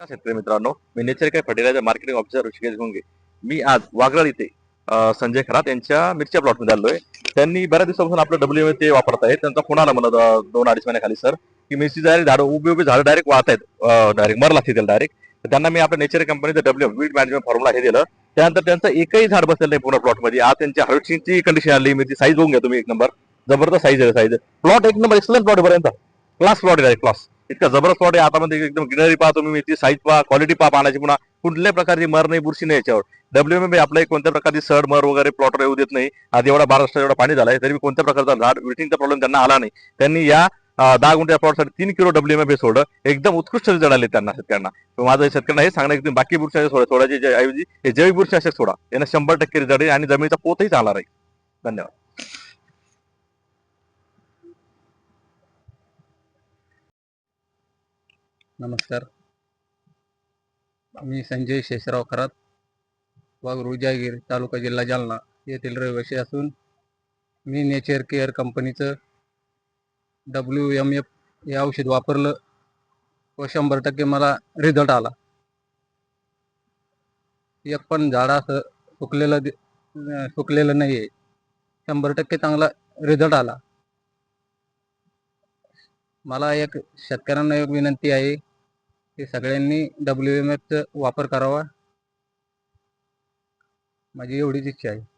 शेतकरी मित्रांनो मी नेचर काय fertilizer marketing officer Hrishikesh Gunge मी आज वागळा इथे संजय खरात यांच्या मिरच्या प्लॉटमध्ये आलोय. त्यांनी बऱ्याच दिवसापासून आपलं डब्ल्यू ते वापरत आहेत. त्यांचा फोन आला मला दोन अडीच महिन्याखाली सर. की मिरची डायरेक्ट झाडं उभी उभी झाडं डायरेक्ट वाहत आहेत. डायरेक्ट मर लागते त्याला डायरेक्ट त्यांना मी आपल्या नेचर कंपनीचं डब्ल्यू वीट मॅनेजमेंट फॉर्म्युला हे दिलं. त्यानंतर त्यांचं एकही झाड बसलेलं नाही पूर्ण प्लॉटमध्ये आज त्यांची हार्वेस्टिंगची कंडिशन आली मिरची साईज बघून घ्या तुम्ही एक नंबर जबरदस्त साईज आहे साईज प्लॉट एक नंबर एक्सलंट प्लॉट पर्यंत क्लास प्लॉट आहे क्लास इतका जबरदस्त प्लॉट आहे आता मध्ये एकदम ग्रीनरी पहा तुम्ही ती साईज पहा क्वालिटी पहा पाण्याची पुन्हा. कुठल्याही प्रकारची मर नाही बुरशी नाही याच्यावर. डब्ल्यू एम आपल्या कोणत्या प्रकारची सड मर वगैरे प्लॉटर येऊ देत नाही. आधी एवढा महाराष्ट्रात एवढा पाणी झालाय तरी कोणत्या प्रकारचा झाड विटिंगचा प्रॉब्लेम त्यांना आला नाही. त्यांनी या दहा गुंठ्या प्लॉटसाठी तीन किलो डब्ल्यू एम सोडलं. एकदम उत्कृष्ट रिझल्ट आले त्यांना शेतकऱ्यांना. माझं शेतकऱ्यांना हे सांगणं की बाकी बुरशी सोडा सोडायची ऐवजी हे जैविक बुरशी सोडा. यांना शंभर टक्के रिझल्ट आणि जमिनीचा पोतही चालणार आहे. धन्यवाद. नमस्कार. मी संजय शेषराव खरात वाघरू जयगीर तालुका जिल्हा जालना येथील रहिवासी असून मी नेचर केअर कंपनीचं डब्ल्यू एम एफ हे औषध वापरलं व शंभर टक्के मला रिझल्ट आला. एक पण झाड असं सुकलेलं सुकलेलं नाही आहे शंभर टक्के चांगला रिझल्ट आला. मला एक शेतकऱ्यांना एक विनंती आहे की सगळ्यांनी डब्ल्यू एम एफचा वापर करावा. माझी एवढीच इच्छा आहे.